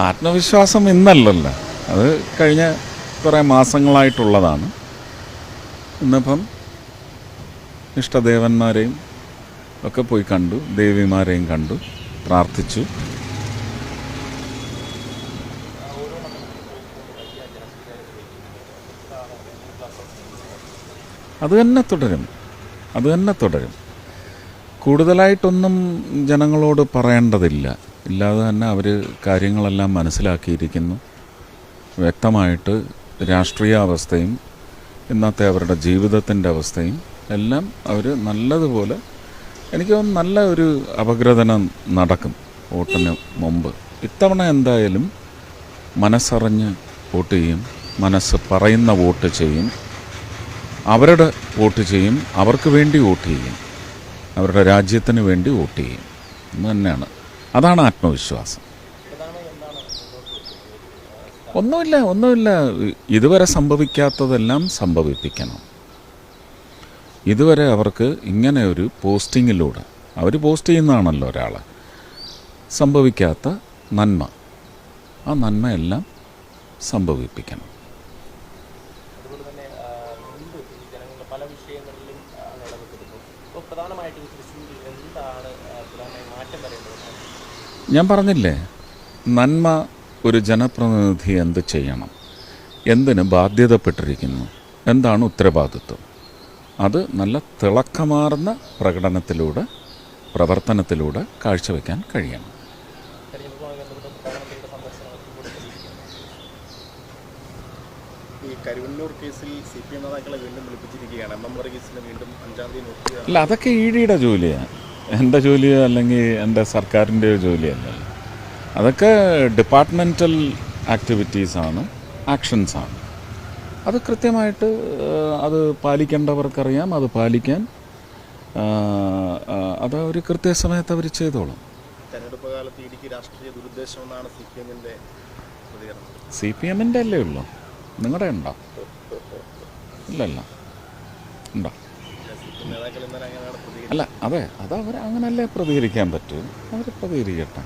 ആത്മവിശ്വാസം ഇന്നല്ലല്ലോ. അത് കഴിഞ്ഞ കുറേ മാസങ്ങളായിട്ടുള്ളതാണ്. ഇന്നിപ്പം ഇഷ്ടദേവന്മാരെയും ഒക്കെ പോയി കണ്ടു ദേവിമാരെയും കണ്ടു പ്രാർത്ഥിച്ചു. അത് തന്നെ തുടരും. അത് തന്നെ തുടരും. കൂടുതലായിട്ടൊന്നും ജനങ്ങളോട് പറയേണ്ടതില്ല. ഇല്ലാതെ തന്നെ അവർ കാര്യങ്ങളെല്ലാം മനസ്സിലാക്കിയിരിക്കുന്നു. വ്യക്തമായിട്ട് രാഷ്ട്രീയ അവസ്ഥയും ഇന്നത്തെ അവരുടെ ജീവിതത്തിന്റെ അവസ്ഥയും എല്ലാം അവർ നല്ലതുപോലെ എനിക്ക് നല്ല ഒരു അപഗ്രഥനം നടക്കും വോട്ടിന് മുമ്പ്. ഇത്തവണ എന്തായാലും മനസ്സറിഞ്ഞ് വോട്ട് ചെയ്യും മനസ്സ് പറയുന്ന വോട്ട് ചെയ്യും അവരുടെ വോട്ട് ചെയ്യും അവർക്ക് വേണ്ടി വോട്ട് ചെയ്യും അവരുടെ രാജ്യത്തിന് വേണ്ടി വോട്ട് ചെയ്യും. എന്ന് തന്നെയാണ്. അതാണ് ആത്മവിശ്വാസം. ഒന്നുമില്ല ഒന്നുമില്ല. ഇതുവരെ സംഭവിക്കാത്തതെല്ലാം സംഭവിപ്പിക്കണം. ഇതുവരെ അവർക്ക് ഇങ്ങനെ ഒരു പോസ്റ്റിങ്ങിലൂടെ അവർ പോസ്റ്റ് ചെയ്യുന്നതാണല്ലോ ഒരാൾ സംഭവിക്കാത്ത നന്മ. ആ നന്മയെല്ലാം സംഭവിപ്പിക്കണം അതുപോലെ തന്നെ ആ, മുൻപ് ഈ ജനങ്ങളുടെ പല വിഷയങ്ങളിലും നിലനിൽക്കുന്നു. അപ്പോൾ പ്രധാനമായിട്ടും തൃശ്ശൂരിൽ എന്താണ് പ്രധാനമായി മാറ്റം വരേണ്ടത്? ഞാൻ പറഞ്ഞില്ലേ നന്മ ഒരു ജനപ്രതിനിധി എന്ത് ചെയ്യണം? എന്തിന് ബാധ്യതപ്പെട്ടിരിക്കുന്നു? എന്താണ് ഉത്തരവാദിത്വം? അത് നല്ല തിളക്കമാർന്ന പ്രകടനത്തിലൂടെ പ്രവർത്തനത്തിലൂടെ കാഴ്ചവെക്കാൻ കഴിയണം. ഈ കരുവന്നൂർ കേസിൽ സി പി എം നേതാക്കളെ വീണ്ടും വിളിപ്പിച്ചിരിക്കുകയാണ്. എം എം വീണ്ടും അഞ്ചാം തീയതി അല്ല അതൊക്കെ ഇ ഡിയുടെ ജോലിയാണ് എന്റെ ജോലിയോ അല്ലെങ്കിൽ എന്റെ സർക്കാരിന്റെ ജോലിയല്ല അതൊക്കെ ഡിപ്പാർട്ട്മെന്റൽ ആക്ടിവിറ്റീസാണ് ആക്ഷൻസാണ് അത് കൃത്യമായിട്ട് അത് പാലിക്കേണ്ടവർക്കറിയാം അത് പാലിക്കാൻ അത് അവർ കൃത്യസമയത്ത് അവർ ചെയ്തോളും. തെരഞ്ഞെടുപ്പ് കാലത്ത് ഇടുക്കി രാഷ്ട്രീയ ദുരുദ്ദേശം എന്നാണ് സി പി എമ്മിന്റെ സി പി എമ്മിന്റെ അല്ലേ ഉള്ളൂ. നിങ്ങളുടെ ഉണ്ടോ ഇല്ലല്ല. ഉണ്ടോ? അല്ല അതെ അത് അവർ അങ്ങനല്ലേ പ്രതികരിക്കാൻ പറ്റൂ? അവർ പ്രതികരിക്കട്ടെ.